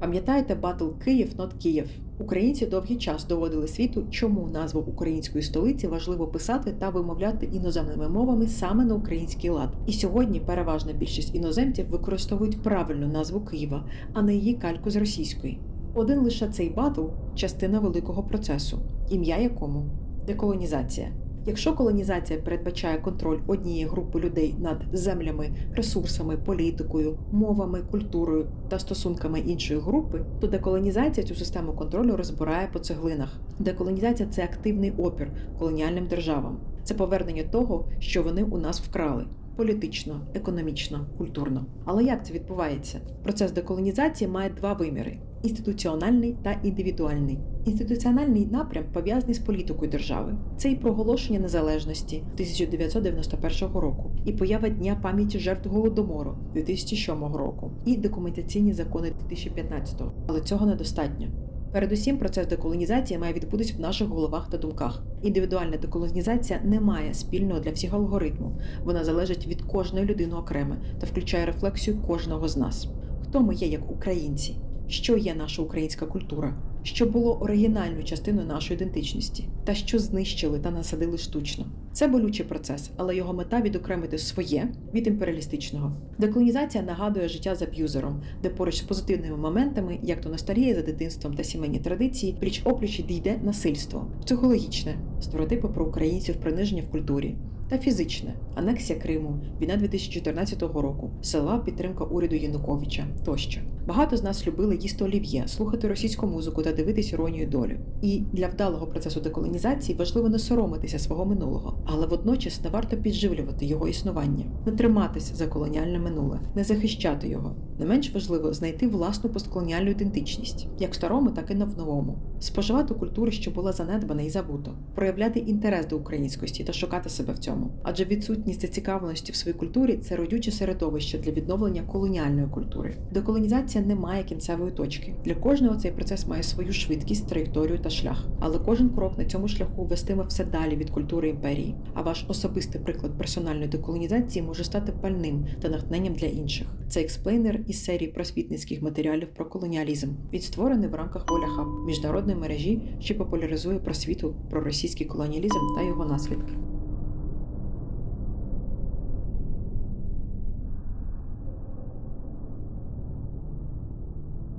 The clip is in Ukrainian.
Пам'ятаєте батл Київ нот Київ? Українці довгий час доводили світу, чому назву української столиці важливо писати та вимовляти іноземними мовами саме на український лад. І сьогодні переважна більшість іноземців використовують правильну назву Києва, а не її кальку з російської. Один лише цей батл частина великого процесу, ім'я якому деколонізація. Якщо колонізація передбачає контроль однієї групи людей над землями, ресурсами, політикою, мовами, культурою та стосунками іншої групи, то деколонізація цю систему контролю розбирає по цеглинах. Деколонізація це активний опір колоніальним державам. Це повернення того, що вони у нас вкрали. Політично, економічно, культурно. Але як це відбувається? Процес деколонізації має два виміри: інституціональний та індивідуальний. Інституціональний напрям пов'язаний з політикою держави. Це і проголошення незалежності 1991 року, і поява Дня пам'яті жертв голодомору 2007 року, і документаційні закони 2015. Але цього недостатньо. Передусім, процес деколонізації має відбутись в наших головах та думках. Індивідуальна деколонізація не має спільного для всіх алгоритму. Вона залежить від кожної людини окремо та включає рефлексію кожного з нас. Хто ми є як українці? Що є наша українська культура? Що було оригінальною частиною нашої ідентичності, та що знищили та насадили штучно. Це болючий процес, але його мета відокремити своє від імперіалістичного. Деколонізація нагадує життя з аб'юзером, де поруч з позитивними моментами, як то ностальгія за дитинством та сімейні традиції, пліч опліч дійде насильство, психологічне, стереотипи про українців, приниження в культурі. Та фізичне анексія Криму, війна 2014 року, села, підтримка уряду Януковича тощо. Багато з нас любили їсти олів'є, слухати російську музику та дивитись іронію долю. І для вдалого процесу деколонізації важливо не соромитися свого минулого, але водночас не варто підживлювати його існування, не триматися за колоніальне минуле, не захищати його. Не менш важливо знайти власну постколоніальну ідентичність, як в старому, так і в новому, споживати культуру, що була занедбана і забута, проявляти інтерес до українськості та шукати себе в цьому. Адже відсутність зацікавленості в своїй культурі це родюче середовище для відновлення колоніальної культури. Деколонізація не має кінцевої точки. Для кожного цей процес має свою швидкість, траєкторію та шлях. Але кожен крок на цьому шляху вестиме все далі від культури імперії. А ваш особистий приклад персональної деколонізації може стати пальним та натхненням для інших. Це експлейнер із серії просвітницьких матеріалів про колоніалізм, відстворений в рамках Воля Хаб міжнародної мережі, що популяризує просвіту про російський колоніалізм та його наслідки.